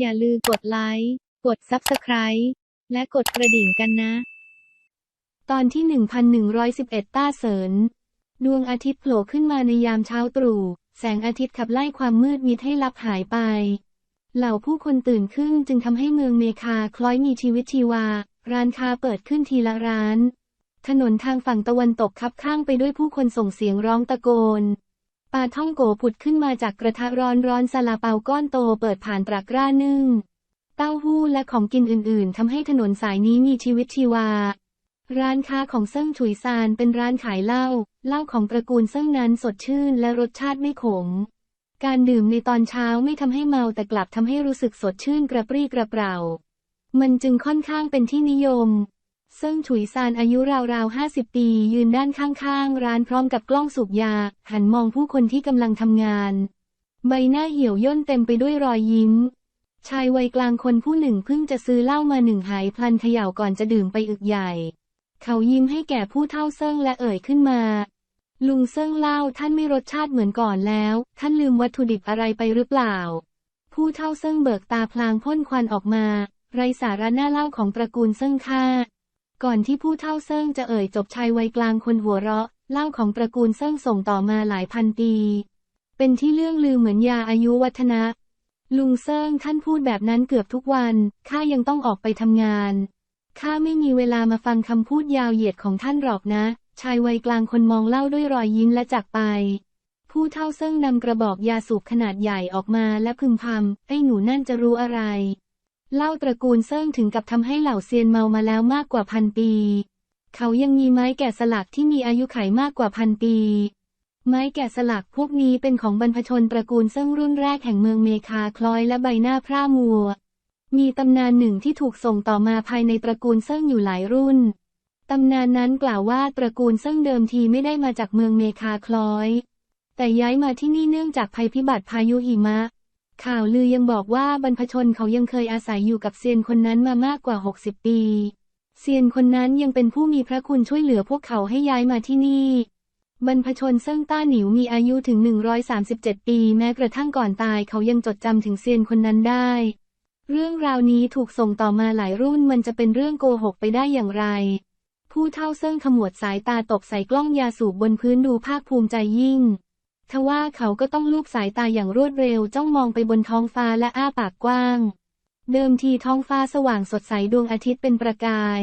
อย่าลืมกดไลค์ กด Subscribe และกดกระดิ่งกันนะ ตอนที่ 1111 ต้าเสริญ ดวงอาทิตย์โผล่ขึ้นมาในยามเช้าตรู่ แสงอาทิตย์ขับไล่ความมืดมิดให้ลับหายไป เหล่าผู้คนตื่นขึ้นจึงทำให้เมืองเมคาคล้อยมีชีวิตชีวา ร้านค้าเปิดขึ้นทีละร้าน ถนนทางฝั่งตะวันตกคับข้างไปด้วยผู้คนส่งเสียงร้องตะโกน ลาท่องโกผุดขึ้นมาจากกระทะร้อนร้อนๆซาลาเปาก้อนโตเปิดผ่านตรักร้านึ่ง เต้าหู้และของกินอื่นๆทำให้ถนนสายนี้มีชีวิตชีวา ร้านค้าของเซิ่งฉุยซานเป็นร้านขายเหล้า เหล้าของตระกูลเซิ่งนั้นสดชื่นและรสชาติไม่ขม การดื่มในตอนเช้าไม่ทำให้เมาแต่กลับทำให้รู้สึกสดชื่นกระปรี้กระเปร่า มันจึงค่อนข้างเป็นที่นิยม ซิ่งฉุยซานอายุราวๆห้าสิบปี ยืนด้านข้างๆ ร้านพร้อมกับกล้องสูบยา หันมองผู้คนที่กำลังทำงาน ใบหน้าเหี่ยวย่นเต็มไปด้วยรอยยิ้ม ชายวัยกลางคนผู้หนึ่งเพิ่งจะซื้อเหล้ามาหนึ่งหายพลันเขย่าก่อนจะดื่มไปอึกใหญ่ เขายิ้มให้แก่ผู้เท่าเซิ่งและเอ่ยขึ้นมา ลุงเซิ่งเล่าท่านไม่รสชาติเหมือนก่อนแล้ว ท่านลืมวัตถุดิบอะไรไปหรือเปล่า ผู้เท่าเซิ่งเบิกตาพลางพ่นควันออกมา ไรสาระหน้าเล่าของตระกูลเซิ่งค่า ก่อนที่ผู้เท่าเซิ่งจะเอ่ยจบชายวัยกลางคนหัวเราะเล่าของตระกูลเซิ่งส่งต่อมาหลายพันปี เป็นที่เรื่องลือเหมือนยาอายุวัฒนะ ลุงเซิ่งท่านพูดแบบนั้นเกือบทุกวันข้ายังต้องออกไปทำงานข้าไม่มีเวลามาฟังคำพูดยาวเหยียดของท่านหรอกนะ ชายวัยกลางคนมองเล่าด้วยรอยยิ้มและจากไป ผู้เท่าเซิ่งนำกระบอกยาสูบขนาดใหญ่ออกมาและพึมพำไอ้หนูนั่นจะรู้อะไร เล่าตระกูลเซิ่งถึงกับทำให้เหล่าเซียนเมามาแล้วมากกว่าพันปี เขายังมีไม้แกะสลักที่มีอายุขัยมากกว่าพันปี ไม้แกะสลักพวกนี้เป็นของบรรพชนตระกูลเซิ่งรุ่นแรกแห่งเมืองเมคาคล้อยและใบหน้าพร่ามัว มีตำนานหนึ่งที่ถูกส่งต่อมาภายในตระกูลเซิ่งอยู่หลายรุ่น ตำนานนั้นกล่าวว่าตระกูลเซิ่งเดิมทีไม่ได้มาจากเมืองเมคาคล้อย แต่ย้ายมาที่นี่เนื่องจากภัยพิบัติพายุหิมะ ข่าวลือยังบอกว่าบรรพชนเขายังเคยอาศัยอยู่กับเซียนคนนั้นมามากกว่า 60 ปี เซียนคนนั้นยังเป็นผู้มีพระคุณช่วยเหลือพวกเขาให้ย้ายมาที่นี่ บรรพชนเซิ่งต้าหนิวมีอายุถึง 137 ปี แม้กระทั่งก่อนตายเขายังจดจำถึงเซียนคนนั้นได้ เรื่องราวนี้ถูกส่งต่อมาหลายรุ่นมันจะเป็นเรื่องโกหกไปได้อย่างไร ผู้เท่าเซิ่งขมวดสายตาตกใส่กล้องยาสูบบนพื้นดูภาคภูมิใจยิ่ง ทว่าเขาก็ต้องลูบสายตาอย่างรวดเร็วจ้องมองไปบนท้องฟ้าและอ้าปากกว้าง เดิมทีท้องฟ้าสว่างสดใสดวงอาทิตย์เป็นประกาย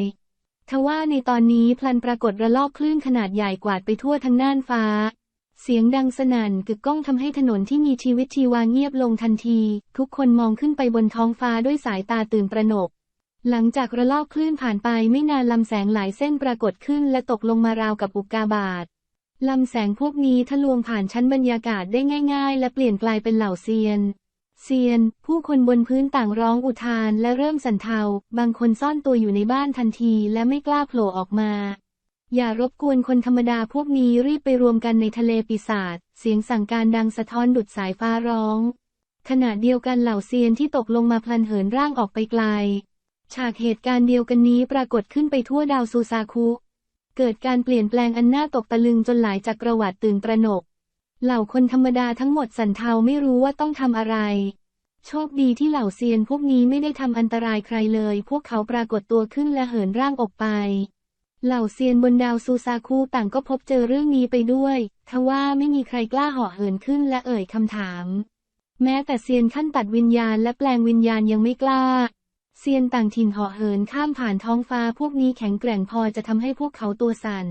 ทว่าในตอนนี้พลันปรากฏระลอกคลื่นขนาดใหญ่กวาดไปทั่วทั้งน่านฟ้า เสียงดังสนั่นกึกก้องทำให้ถนนที่มีชีวิตชีวาเงียบลงทันที ทุกคนมองขึ้นไปบนท้องฟ้าด้วยสายตาตื่นประหนก หลังจากระลอกคลื่นผ่านไปไม่นานลำแสงหลายเส้นปรากฏขึ้นและตกลงมาราวกับอุกกาบาต ลำแสงพวกนี้ทะลวงผ่านชั้นบรรยากาศได้ง่าย ๆ และเปลี่ยนกลายเป็นเหล่าเซียน เซียน ผู้คนบนพื้นต่างร้องอุทานและเริ่มสันเทา บางคนซ่อนตัวอยู่ในบ้านทันทีและไม่กล้าโผล่ออกมา อย่ารบกวนคนธรรมดาพวกนี้รีบไปรวมกันในทะเลปีศาจ เสียงสั่งการดังสะท้อนดุดสายฟ้าร้อง ขณะเดียวกันเหล่าเซียนที่ตกลงมาพลันเหินร่างออกไปไกล ฉากเหตุการณ์เดียวกันนี้ปรากฏขึ้นไปทั่วดาวซูซาคุ เกิดการเปลี่ยนแปลงอันน่าตกตะลึงจนหลายจักรวรรดิตื่นตระหนก เหล่าคนธรรมดาทั้งหมดสันเทาไม่รู้ว่าต้องทำอะไร โชคดีที่เหล่าเซียนพวกนี้ไม่ได้ทำอันตรายใครเลย พวกเขาปรากฏตัวขึ้นและเหินร่างออกไป เหล่าเซียนบนดาวซูซาคุต่างก็พบเจอเรื่องนี้ไปด้วยทว่าไม่มีใครกล้าเหาะเหินขึ้นและเอ่ยคำถาม แม้แต่เซียนขั้นตัดวิญญาณและแปลงวิญญาณยังไม่กล้า เซียนต่างถิ่นเหาะเหินข้ามผ่านท้องฟ้าพวกนี้แข็งแกร่งพอจะทำให้พวกเขาตัวสั่น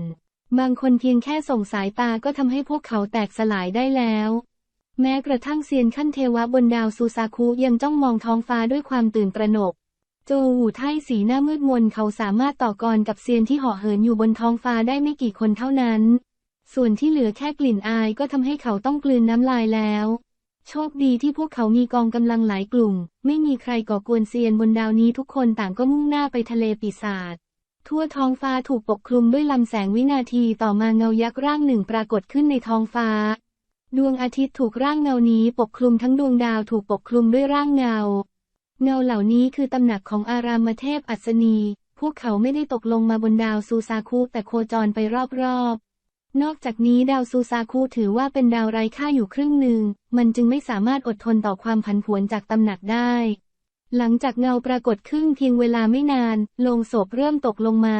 บางคนเพียงแค่ส่งสายตาก็ทำให้พวกเขาแตกสลายได้แล้ว แม้กระทั่งเซียนขั้นเทวะบนดาวซูซาคุยังจ้องมองท้องฟ้าด้วยความตื่นตระหนก โจหูไทสีหน้ามืดมนเขาสามารถต่อกรกับเซียนที่เหาะเหินอยู่บนท้องฟ้าได้ไม่กี่คนเท่านั้น ส่วนที่เหลือแค่กลิ่นอายก็ทำให้เขาต้องกลืนน้ำลายแล้ว โชคดีที่พวกเขามีกองกำลังหลายกลุ่ม ไม่มีใครก่อกวนเซียนบนดาวนี้ทุกคนต่างก็มุ่งหน้าไปทะเลปีศาจทั่วท้องฟ้าถูกปกคลุมด้วยลำแสงวินาทีต่อมาเงายักษ์ร่างหนึ่งปรากฏขึ้นในท้องฟ้า ดวงอาทิตย์ถูกร่างเงานี้ปกคลุมทั้งดวงดาวถูกปกคลุมด้วยร่างเงา เงาเหล่านี้คือตำหนักของอารามเทพอัศนี พวกเขาไม่ได้ตกลงมาบนดาวซูซาคุแต่โคจรไปรอบๆ นอกจากนี้ดาวซูซาคุถือว่าเป็นดาวไร้ค่าอยู่ครึ่งหนึ่ง มันจึงไม่สามารถอดทนต่อความผันผวนจากตำหนักได้ หลังจากเงาปรากฏขึ้นเพียงเวลาไม่นาน โลงศพเริ่มตกลงมา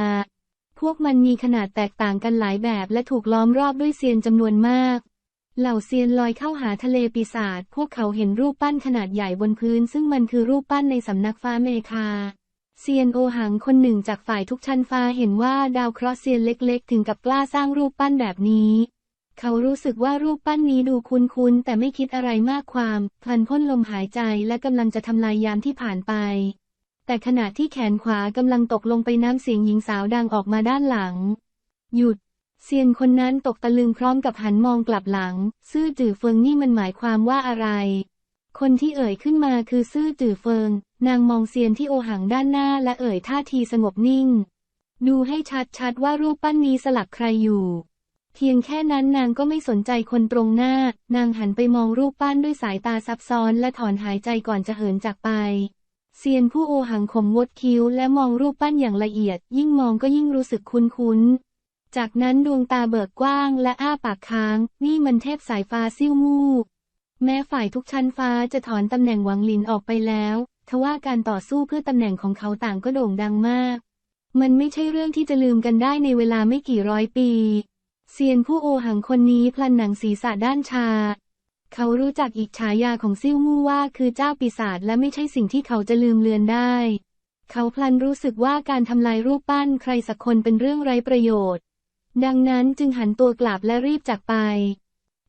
พวกมันมีขนาดแตกต่างกันหลายแบบและถูกล้อมรอบด้วยเซียนจำนวนมาก เหล่าเซียนลอยเข้าหาทะเลปีศาจ พวกเขาเห็นรูปปั้นขนาดใหญ่บนพื้น ซึ่งมันคือรูปปั้นในสำนักฟ้าเมคา เซียนโอหังคนหนึ่งจากฝ่ายทุกชั้นฟ้าเห็นว่าดาวเคราะห์เซียนเล็กๆ ถึงกับกล้าสร้างรูปปั้นแบบนี้ เขารู้สึกว่ารูปปั้นนี้ดูคุ้นๆแต่ไม่คิดอะไรมากความพลันพ่นลมหายใจและกำลังจะทำลายยามที่ผ่านไป แต่ขณะที่แขนขวากำลังตกลงไปน้ำเสียงหญิงสาวดังออกมาด้านหลัง หยุด เซียนคนนั้นตกตะลึงพร้อมกับหันมองกลับหลัง ซื่อจื่อเฟิงนี่มันหมายความว่าอะไร คนที่เอ่ยขึ้นมาคือซื่อจื่อเฟิง นางมองเซียนที่โอหังด้านหน้าและเอ่ยท่าทีสงบนิ่ง ดูให้ชัดๆว่ารูปปั้นนี้สลักใครอยู่ เพียงแค่นั้นนางก็ไม่สนใจคนตรงหน้า นางหันไปมองรูปปั้นด้วยสายตาซับซ้อนและถอนหายใจก่อนจะเหินจากไปเซียนผู้โอหังขมวดคิ้วและมองรูปปั้นอย่างละเอียด ยิ่งมองก็ยิ่งรู้สึกคุ้นๆ จากนั้นดวงตาเบิกกว้างและอ้าปากค้าง นี่มันเทพสายฟ้าซิ่วมู่แม้ฝ่ายทุกชั้นฟ้าจะถอนตำแหน่งหวังหลินออกไปแล้ว ทว่าการต่อสู้เพื่อตำแหน่งของเขาต่างก็โด่งดังมาก มันไม่ใช่เรื่องที่จะลืมกันได้ในเวลาไม่กี่ร้อยปี เซียนผู้โอหังคนนี้พลันหนังศีรษะด้านชา เขารู้จักอีกฉายาของซิ่วมู่ว่าคือเจ้าปีศาจและไม่ใช่สิ่งที่เขาจะลืมเลือนได้ เขาพลันรู้สึกว่าการทำลายรูปปั้นใครสักคนเป็นเรื่องไร้ประโยชน์ ดังนั้นจึงหันตัวกลับและรีบจากไป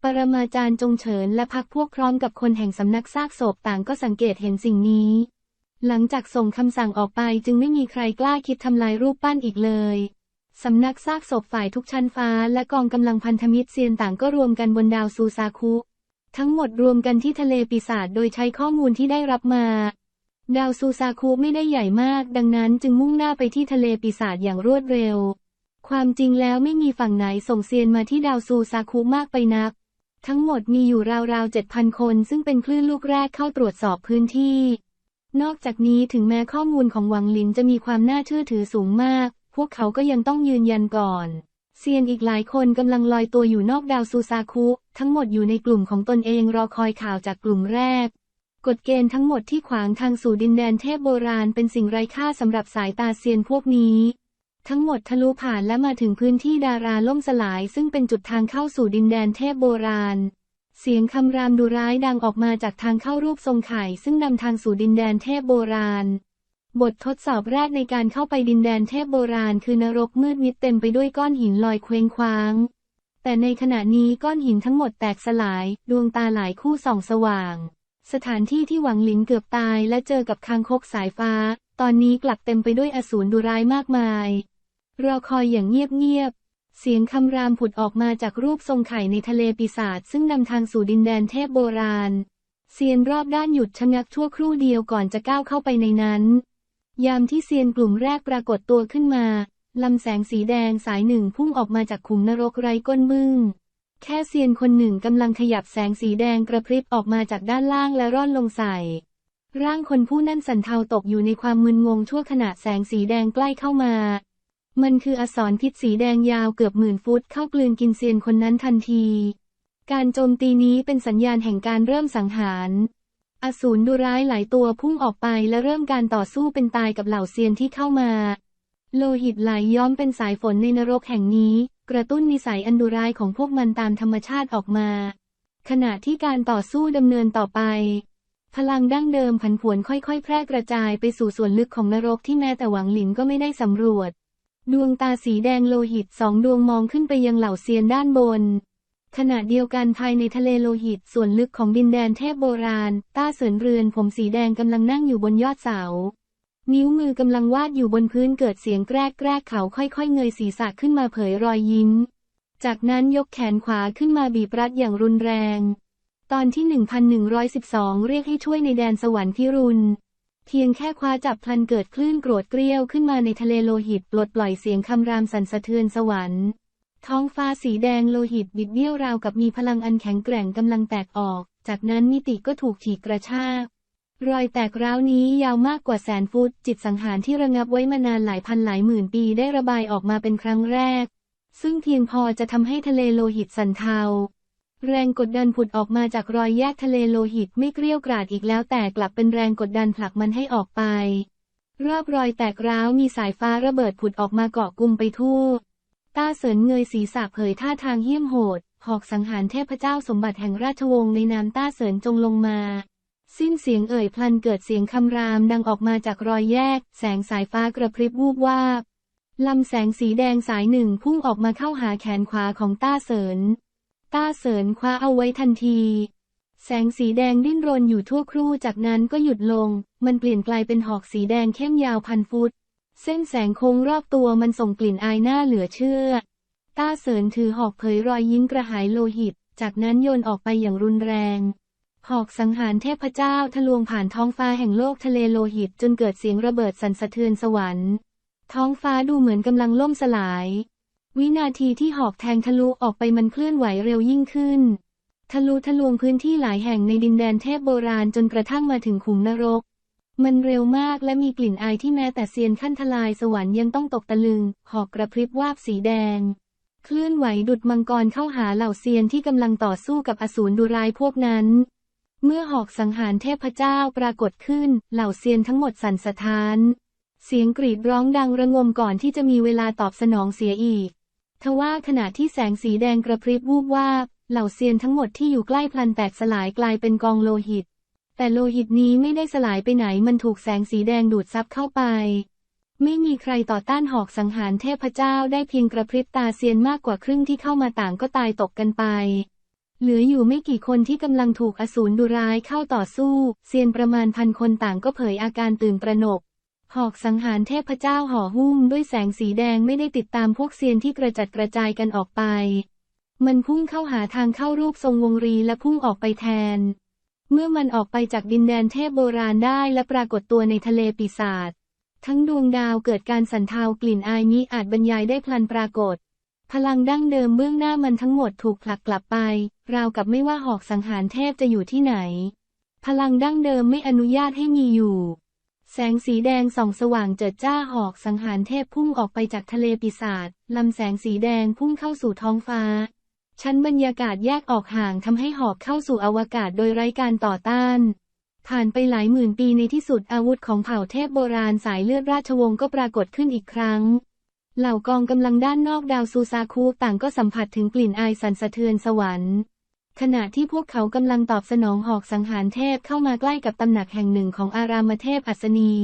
ปรมาจารย์จงเฉินและพักพวกพร้อมกับคนแห่งสำนักซากศพต่างก็สังเกตเห็นสิ่งนี้ หลังจากส่งคำสั่งออกไปจึงไม่มีใครกล้าคิดทำลายรูปปั้นอีกเลยสำนักซากศพฝ่ายทุกชั้นฟ้าและกองกำลังพันธมิตรเซียนต่างก็รวมกันบนดาวซูซาคุ ทั้งหมดรวมกันที่ทะเลปีศาจโดยใช้ข้อมูลที่ได้รับมา ดาวซูซาคุไม่ได้ใหญ่มาก ดังนั้นจึงมุ่งหน้าไปที่ทะเลปีศาจอย่างรวดเร็ว ความจริงแล้วไม่มีฝั่งไหนส่งเซียนมาที่ดาวซูซาคุมากไปนัก ทั้งหมดมีอยู่ราวๆ 7,000 คน ซึ่งเป็นคลื่นลูกแรกเข้าตรวจสอบพื้นที่ นอกจากนี้ถึงแม้ข้อมูลของหวังลินจะมีความน่าเชื่อถือสูงมาก พวกเขาก็ยังต้องยืนยันก่อน เซียนอีกหลายคนกำลังลอยตัวอยู่นอกดาวซูซาคุ ทั้งหมดอยู่ในกลุ่มของตนเองรอคอยข่าวจากกลุ่มแรก กฎเกณฑ์ทั้งหมดที่ขวางทางสู่ดินแดนเทพโบราณเป็นสิ่งไร้ค่าสำหรับสายตาเซียนพวกนี้ ทั้งหมดทะลุผ่านและมาถึงพื้นที่ดาราล่มสลาย ซึ่งเป็นจุดทางเข้าสู่ดินแดนเทพโบราณ เสียงคำรามดุร้ายดังออกมาจากทางเข้ารูปทรงไข่ ซึ่งนำทางสู่ดินแดนเทพโบราณ บททดสอบแรกในการเข้าไปดินแดนเทพโบราณคือนรกมืดมิดเต็มไปด้วยก้อนหินลอยเคว้งคว้าง แต่ในขณะนี้ก้อนหินทั้งหมดแตกสลาย ดวงตาหลายคู่ส่องสว่าง สถานที่ที่หวังหลินเกือบตายและเจอกับคางคกสายฟ้า ตอนนี้กลับเต็มไปด้วยอสูรดุร้ายมากมาย รอคอยอย่างเงียบๆ เสียงคำรามผุดออกมาจากรูปทรงไข่ในทะเลปีศาจซึ่งนำทางสู่ดินแดนเทพโบราณ เซียนรอบด้านหยุดชะงักชั่วครู่เดียวก่อนจะก้าวเข้าไปในนั้น ยามที่เซียนกลุ่มแรกปรากฏตัวขึ้นมาลำแสงสีแดงสายหนึ่งพุ่งออกมาจากขุมนรกไร้ก้นบึ้งแค่เซียนคนหนึ่งกำลังขยับแสงสีแดงกระพริบออกมาจากด้านล่างและร่อนลงใส่ ร่างคนผู้นั่นสันเทาตกอยู่ในความมึนงงชั่วขณะแสงสีแดงใกล้เข้ามา มันคืออสรพิษสีแดงยาวเกือบหมื่นฟุตเข้ากลืนกินเซียนคนนั้นทันที การโจมตีนี้เป็นสัญญาณแห่งการเริ่มสังหาร อสูรดุร้ายหลายตัวพุ่งออกไปและเริ่มการต่อสู้เป็นตายกับเหล่าเซียนที่เข้ามา โลหิตไหลย้อมเป็นสายฝนในนรกแห่งนี้ กระตุ้นนิสัยอันดุร้ายของพวกมันตามธรรมชาติออกมา ขณะที่การต่อสู้ดำเนินต่อไปพลังดั้งเดิมผันผวนค่อยๆ แพร่กระจายไปสู่ส่วนลึกของนรกที่แม้แต่หวังหลินก็ไม่ได้สำรวจ ดวงตาสีแดงโลหิตสองดวงมองขึ้นไปยังเหล่าเซียนด้านบน ขณะเดียวกันภายในทะเลโลหิตส่วนลึกของดินแดนเทพโบราณ ต้าเสินเรือนผมสีแดงกำลังนั่งอยู่บนยอดเสา นิ้วมือกำลังวาดอยู่บนพื้นเกิดเสียงแกรกแกรกเขาค่อยๆ เงยศีรษะขึ้นมาเผยรอยยิ้ม จากนั้นยกแขนขวาขึ้นมาบีบรัดอย่างรุนแรง ตอนที่ 1112 เรียกให้ช่วยในแดนสวรรค์พิรุณ เพียงแค่คว้าจับพลันเกิดคลื่นโกรธเกรี้ยวขึ้นมาในทะเลโลหิตปลดปล่อยเสียงคำรามสั่นสะเทือนสวรรค์ ท้องฟ้าสีแดงโลหิตบิดเบี้ยวราวกับมีพลังอันแข็งแกร่งกำลังแตกออก จากนั้นมิติก็ถูกถีกกระชาก รอยแตกร้าวนี้ยาวมากกว่าแสนฟุต จิตสังหารที่ระงับไว้มานานหลายพันหลายหมื่นปีได้ระบายออกมาเป็นครั้งแรก ซึ่งเพียงพอจะทำให้ทะเลโลหิตสั่นเทา แรงกดดันผุดออกมาจากรอยแยกทะเลโลหิตไม่เกลี้ยวกราดอีกแล้วแต่กลับเป็นแรงกดดันผลักมันให้ออกไป รอบรอยแตกร้าวมีสายฟ้าระเบิดผุดออกมาเกาะกลุ่มไปทั่วต้าเสรินเงยศีรษะเผยท่าทางเหี้ยมโหด หอกสังหารเทพเจ้าสมบัติแห่งราชวงศ์ในนามต้าเสรินจงลงมา สิ้นเสียงเอ่ยพลันเกิดเสียงคำรามดังออกมาจากรอยแยก แสงสายฟ้ากระพริบวูบวาบลำแสงสีแดงสายหนึ่งพุ่งออกมาเข้าหาแขนขวาของต้าเสริน ต้าเสรินคว้าเอาไว้ทันที แสงสีแดงดิ้นรนอยู่ทั่วครู่จากนั้นก็หยุดลง มันเปลี่ยนกลายเป็นหอกสีแดงเข้มยาวพันฟุต เส้นแสงโค้งรอบตัวมันส่งกลิ่นอายหน้าเหลือเชื่อ ต้าเสรินถือหอกเผยรอยยิ้มกระหายโลหิต จากนั้นโยนออกไปอย่างรุนแรง หอกสังหารเทพเจ้าทะลวงผ่านท้องฟ้าแห่งโลกทะเลโลหิตจนเกิดเสียงระเบิดสั่นสะเทือนสวรรค์ ท้องฟ้าดูเหมือนกำลังล่มสลาย วินาทีที่หอกแทงทะลุออกไปมันเคลื่อนไหวเร็วยิ่งขึ้น ทะลุทะลวงพื้นที่หลายแห่งในดินแดนเทพโบราณจนกระทั่งมาถึงขุมนรก มันเร็วมากและมีกลิ่นอายที่แม้แต่เซียนขั้นทลายสวรรค์ยังต้องตกตะลึง หอกกระพริบวาบสีแดง เคลื่อนไหวดุดมังกรเข้าหาเหล่าเซียนที่กำลังต่อสู้กับอสูรดุร้ายพวกนั้น เมื่อหอกสังหารเทพเจ้าปรากฏขึ้น เหล่าเซียนทั้งหมดสั่นสะท้าน เสียงกรีดร้องดังระงมก่อนที่จะมีเวลาตอบสนองเสียอีก ทว่าขณะที่แสงสีแดงกระพริบวูบวาบเหล่าเซียนทั้งหมดที่อยู่ใกล้พลันแตกสลายกลายเป็นกองโลหิต แต่โลหิตนี้ไม่ได้สลายไปไหนมันถูกแสงสีแดงดูดซับเข้าไป ไม่มีใครต่อต้านหอกสังหารเทพเจ้าได้เพียงกระพริบตาเซียนมากกว่าครึ่งที่เข้ามาต่างก็ตายตกกันไป เหลืออยู่ไม่กี่คนที่กำลังถูกอสูรดุร้ายเข้าต่อสู้ เซียนประมาณพันคนต่างก็เผยอาการตื่นตระหนก หอกสังหารเทพเจ้าห่อหุ้มด้วยแสงสีแดงไม่ได้ติดตามพวกเซียนที่กระจัดกระจายกันออกไป มันพุ่งเข้าหาทางเข้ารูปทรงวงรีและพุ่งออกไปแทน เมื่อมันออกไปจากดินแดนเทพโบราณได้และปรากฏตัวในทะเลปีศาจ ทั้งดวงดาวเกิดการสันเทากลิ่นอายนี้อาจบรรยายได้พลันปรากฏ พลังดั้งเดิมเบื้องหน้ามันทั้งหมดถูกผลักกลับไป ราวกับไม่ว่าหอกสังหารเทพจะอยู่ที่ไหน พลังดั้งเดิมไม่อนุญาตให้มีอยู่ แสงสีแดงส่องสว่างเจิดจ้าหอกสังหารเทพพุ่งออกไปจากทะเลปีศาจลำแสงสีแดงพุ่งเข้าสู่ท้องฟ้า ชั้นบรรยากาศแยกออกห่างทำให้หอกเข้าสู่อวกาศโดยไร้การต่อต้าน ผ่านไปหลายหมื่นปีในที่สุดอาวุธของเผ่าเทพโบราณสายเลือดราชวงศ์ก็ปรากฏขึ้นอีกครั้ง เหล่ากองกำลังด้านนอกดาวซูซาคุต่างก็สัมผัสถึงกลิ่นอายสันสะเทือนสวรรค์ ขณะที่พวกเขากำลังตอบสนองหอกสังหารเทพเข้ามาใกล้กับตำหนักแห่งหนึ่งของอารามเทพอัศนี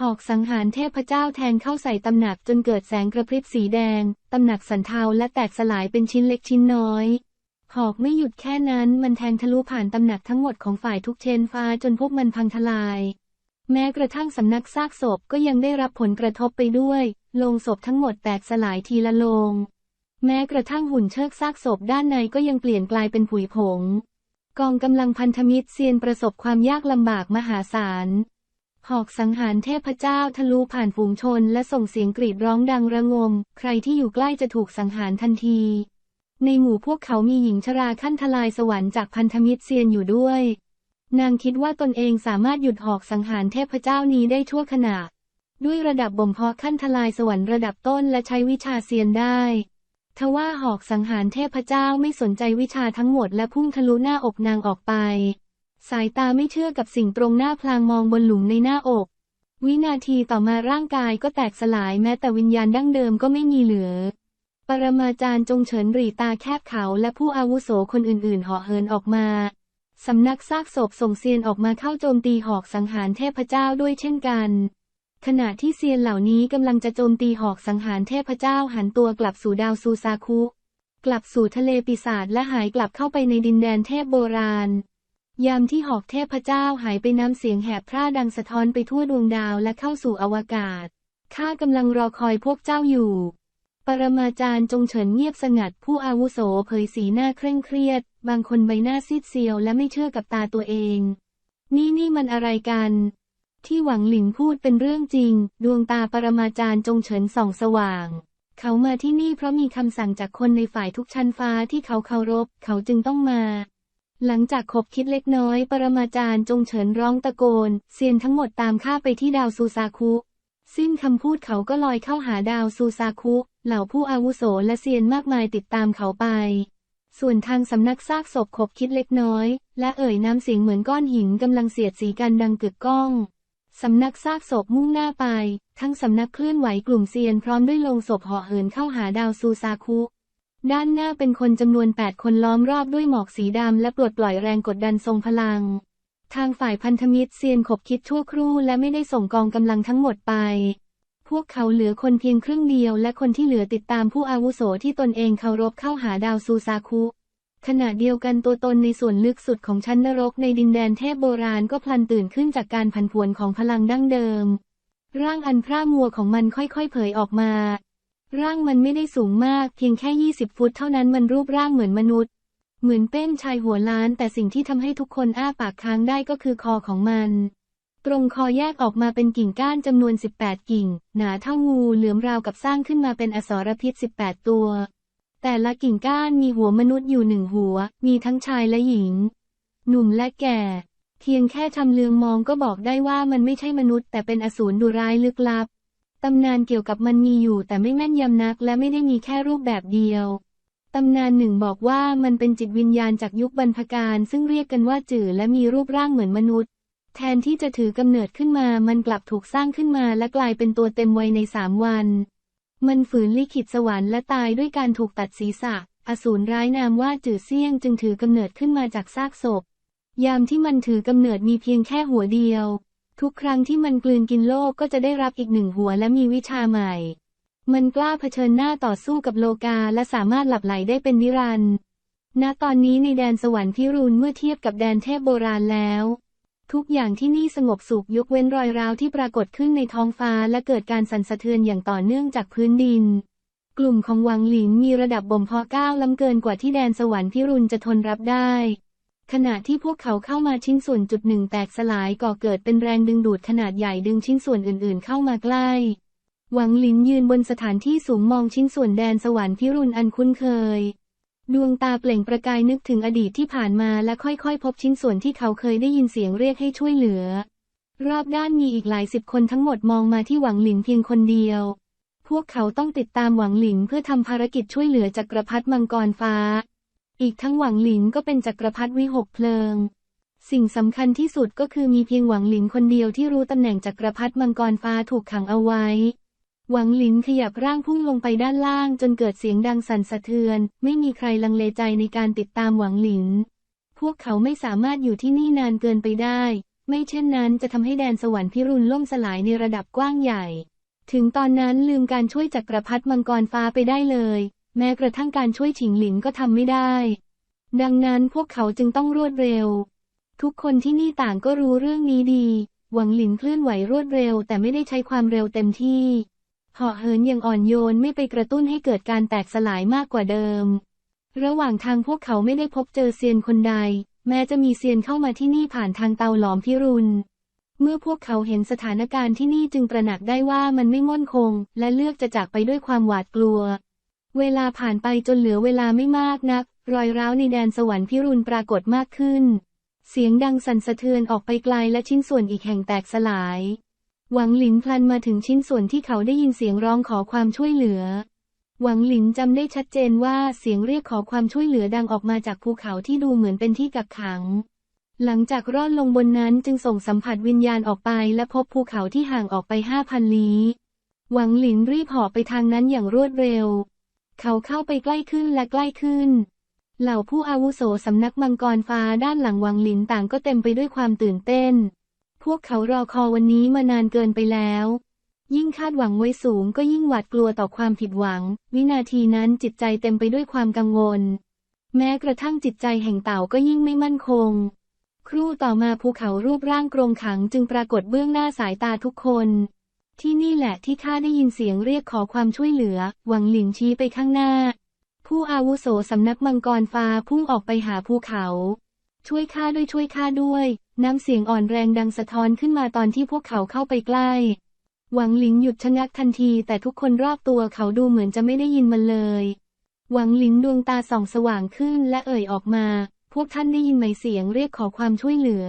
หอกสังหารเทพเจ้าแทงเข้าใส่ตำหนักจนเกิดแสงกระพริบสีแดง ตำหนักสันเทาและแตกสลายเป็นชิ้นเล็กชิ้นน้อย หอกไม่หยุดแค่นั้นมันแทงทะลุผ่านตำหนักทั้งหมดของฝ่ายทุกเชนฟ้าจนพวกมันพังทลาย แม้กระทั่งสำนักซากศพก็ยังได้รับผลกระทบไปด้วย โลงศพทั้งหมดแตกสลายทีละโลง แม้กระทั่งหุ่นเชิกซากศพด้านในก็ยังเปลี่ยนกลายเป็นผุยผง กองกำลังพันธมิตรเซียนประสบความยากลำบากมหาศาล หอกสังหารเทพเจ้าทะลุผ่านฝูงชนและส่งเสียงกรีดร้องดังระงม ใครที่อยู่ใกล้จะถูกสังหารทันที ในหมู่พวกเขามีหญิงชราขั้นทลายสวรรค์จากพันธมิตรเซียนอยู่ด้วย นางคิดว่าตนเองสามารถหยุดหอกสังหารเทพเจ้านี้ได้ชั่วขณะ ด้วยระดับบ่มเพาะขั้นทลายสวรรค์ระดับต้นและใช้วิชาเซียนได้ ทว่าหอกสังหารเทพเจ้าไม่สนใจวิชาทั้งหมดและพุ่งทะลุหน้าอกนางออกไป สายตาไม่เชื่อกับสิ่งตรงหน้าพลางมองบนหลุมในหน้าอก วินาทีต่อมาร่างกายก็แตกสลายแม้แต่วิญญาณดั้งเดิมก็ไม่มีเหลือ ปรมาจารย์จงเฉินหรีตาแคบเขาและผู้อาวุโสคนอื่นๆหาะเหินออกมาสำนักซากศพส่งเซียนออกมาเข้าโจมตีหอกสังหารเทพเจ้าด้วยเช่นกัน ขณะที่เซียนเหล่านี้กำลังจะโจมตีหอกสังหารเทพเจ้าหันตัวกลับสู่ดาวซูซาคุ กลับสู่ทะเลปีศาจและหายกลับเข้าไปในดินแดนเทพโบราณ ยามที่หอกเทพเจ้าหายไปน้ำเสียงแหบพร่าดังสะท้อนไปทั่วดวงดาวและเข้าสู่อวกาศ ข้ากำลังรอคอยพวกเจ้าอยู่ ปรมาจารย์จงเฉินเงียบสงัดผู้อาวุโสเผยสีหน้าเคร่งเครียด บางคนใบหน้าซีดเซียวและไม่เชื่อกับตาตัวเอง นี่นี่มันอะไรกัน ที่หวังหลินพูดเป็นเรื่องจริง ดวงตาปรมาจารย์จงเฉินส่องสว่าง เขามาที่นี่เพราะมีคำสั่งจากคนในฝ่ายทุกชั้นฟ้าที่เขาเคารพ เขาจึงต้องมา หลังจากคบคิดเล็กน้อย ปรมาจารย์จงเฉินร้องตะโกน เซียนทั้งหมดตามข้าไปที่ดาวซูซาคุ สิ้นคำพูดเขาก็ลอยเข้าหาดาวซูซาคุ เหล่าผู้อาวุโสและเซียนมากมายติดตามเขาไปส่วนทางสำนักซากศพขบคิดเล็กน้อย และเอ่ยน้ำเสียงเหมือนก้อนหินกำลังเสียดสีกันดังกึกก้อง สำนักซากศพมุ่งหน้าไป ทั้งสำนักเคลื่อนไหวกลุ่มเซียนพร้อมด้วยลงศพห่อเหินเข้าหาดาวซูซาคุ ด้านหน้าเป็นคนจำนวน 8 คนล้อมรอบด้วยหมอกสีดำและปลดปล่อยแรงกดดันทรงพลัง ทางฝ่ายพันธมิตรเซียนขบคิดชั่วครู่และไม่ได้ส่งกองกำลังทั้งหมดไป พวกเขาเหลือคนเพียงครึ่งเดียวและคนที่เหลือติดตามผู้อาวุโสที่ตนเองเคารพเข้าหาดาวซูซาคุ ขณะเดียวกันตัวตนในส่วนลึกสุดของชั้นนรกในดินแดนเทพโบราณก็พลันตื่นขึ้นจากการผันผวนของพลังดั้งเดิม ร่างอันพร่ามัวของมันค่อยๆเผยออกมา ร่างมันไม่ได้สูงมากเพียงแค่ 20 ฟุตเท่านั้นมันรูปร่างเหมือนมนุษย์ เหมือนเป็นชายหัวล้าน แต่สิ่งที่ทำให้ทุกคนอ้าปากค้างได้ก็คือคอของมัน ตรงคอแยกออกมาเป็นกิ่งก้านจำนวน 18 กิ่ง หนาเท่างูเหลือมราวกับสร้างขึ้นมาเป็นอสรพิษ 18 ตัว แต่ละกิ่งก้านมีหัวมนุษย์อยู่หนึ่งหัว มีทั้งชายและหญิง หนุ่มและแก่ เพียงแค่ทำเลืองมองก็บอกได้ว่ามันไม่ใช่มนุษย์ แต่เป็นอสูรดุร้ายลึกลับ ตำนานเกี่ยวกับมันมีอยู่แต่ไม่แม่นยำนักและไม่ได้มีแค่รูปแบบเดียว ตำนานหนึ่งบอกว่ามันเป็นจิตวิญญาณจากยุคบรรพกาลซึ่งเรียกกันว่าจื่อและมีรูปร่างเหมือนมนุษย์ แทนที่จะถือกำเนิดขึ้นมา มันกลับถูกสร้างขึ้นมาและกลายเป็นตัวเต็มวัยในสามวัน มันฝืนลิขิตสวรรค์และตายด้วยการถูกตัดศีรษะ อสูรร้ายนามว่าจือเซี่ยงจึงถือกำเนิดขึ้นมาจากซากศพ ยามที่มันถือกำเนิดมีเพียงแค่หัวเดียว ทุกครั้งที่มันกลืนกินโลกก็จะได้รับอีกหนึ่งหัวและมีวิชาใหม่ มันกล้าเผชิญหน้าต่อสู้กับโลกาและสามารถหลับไหลได้เป็นนิรันดร์ณตอนนี้ในแดนสวรรค์พิรุณเมื่อเทียบกับแดนเทพโบราณแล้ว ทุกอย่างที่นี่สงบสุขยกเว้นรอยร้าวที่ปรากฏขึ้นในท้องฟ้าและเกิดการสั่นสะเทือนอย่างต่อเนื่องจากพื้นดิน กลุ่มของวังหลินมีระดับบ่มเพาะก้าวล้ำเกินกว่าที่แดนสวรรค์พิรุณจะทนรับได้ ขณะที่พวกเขาเข้ามาชิ้นส่วนจุดหนึ่งแตกสลายก่อเกิดเป็นแรงดึงดูดขนาดใหญ่ดึงชิ้นส่วนอื่นๆ เข้ามาใกล้หวังหลินยืนบนสถานที่สูงมองชิ้นส่วนแดนสวรรค์พิรุณอันคุ้นเคย ดวงตาเปล่งประกายนึกถึงอดีตที่ผ่านมาและค่อยๆ พบชิ้นส่วนที่เขาเคยได้ยินเสียงเรียกให้ช่วยเหลือ รอบด้านมีอีกหลายสิบคนทั้งหมดมองมาที่หวังหลินเพียงคนเดียว พวกเขาต้องติดตามหวังหลินเพื่อทำภารกิจช่วยเหลือจักรพรรดิมังกรฟ้า อีกทั้งหวังหลินก็เป็นจักรพรรดิวิหกเพลิง สิ่งสำคัญที่สุดก็คือมีเพียงหวังหลินคนเดียวที่รู้ตำแหน่งจักรพรรดิมังกรฟ้าถูกขังเอาไว้ หวังหลินขยับร่างพุ่งลงไปด้านล่างจนเกิดเสียงดังสั่นสะเทือน ไม่มีใครลังเลใจในการติดตามหวังหลิน พวกเขาไม่สามารถอยู่ที่นี่นานเกินไปได้ ไม่เช่นนั้นจะทำให้แดนสวรรค์พิรุณล่มสลายในระดับกว้างใหญ่ ถึงตอนนั้นลืมการช่วยจักรพรรดิมังกรฟ้าไปได้เลย แม้กระทั่งการช่วยฉิงหลินก็ทำไม่ได้ ดังนั้นพวกเขาจึงต้องรวดเร็ว ทุกคนที่นี่ต่างก็รู้เรื่องนี้ดี หวังหลินเคลื่อนไหวรวดเร็ว แต่ไม่ได้ใช้ความเร็วเต็มที่ หาะเหินอย่างอ่อนโยนไม่ไปกระตุ้นให้เกิดการแตกสลายมากกว่าเดิม ระหว่างทางพวกเขาไม่ได้พบเจอเซียนคนใด แม้จะมีเซียนเข้ามาที่นี่ผ่านทางเตาหลอมพิรุณ เมื่อพวกเขาเห็นสถานการณ์ที่นี่จึงตระหนักได้ว่ามันไม่มั่นคง และเลือกจะจากไปด้วยความหวาดกลัว เวลาผ่านไปจนเหลือเวลาไม่มากนัก รอยร้าวในแดนสวรรค์พิรุณปรากฏมากขึ้น เสียงดังสั่นสะเทือนออกไปไกลและชิ้นส่วนอีกแห่งแตกสลาย หวังหลินพลันมาถึงชิ้นส่วนที่เขาได้ยินเสียงร้องขอความช่วยเหลือ หวังหลินจำได้ชัดเจนว่าเสียงเรียกขอความช่วยเหลือดังออกมาจากภูเขาที่ดูเหมือนเป็นที่กักขัง หลังจากรอนลงบนนั้นจึงส่งสัมผัสวิญญาณออกไปและพบภูเขาที่ห่างออกไปห้าพันลี้ หวังหลินรีบเหาะไปทางนั้นอย่างรวดเร็ว เขาเข้าไปใกล้ขึ้นและใกล้ขึ้น เหล่าผู้อาวุโสสำนักมังกรฟ้าด้านหลังหวังหลินต่างก็เต็มไปด้วยความตื่นเต้น พวกเขารอคอวันนี้มานานเกินไปแล้ว ยิ่งคาดหวังไว้สูงก็ยิ่งหวาดกลัวต่อความผิดหวัง วินาทีนั้นจิตใจเต็มไปด้วยความกังวล แม้กระทั่งจิตใจแห่งเต่าก็ยิ่งไม่มั่นคง ครู่ต่อมาภูเขารูปร่างกรงขังจึงปรากฏเบื้องหน้าสายตาทุกคน ที่นี่แหละที่ข้าได้ยินเสียงเรียกขอความช่วยเหลือ หวังหลินชี้ไปข้างหน้า ผู้อาวุโสสำนักมังกรฟ้าพุ่งออกไปหาภูเขา ช่วยข้าด้วยช่วยข้าด้วย น้ำเสียงอ่อนแรงดังสะท้อนขึ้นมาตอนที่พวกเขาเข้าไปใกล้ หวังหลิงหยุดชะงักทันที แต่ทุกคนรอบตัวเขาดูเหมือนจะไม่ได้ยินมันเลย หวังหลิงดวงตาส่องสว่างขึ้นและเอ่ยออกมา พวกท่านได้ยินไหมเสียงเรียกขอความช่วยเหลือ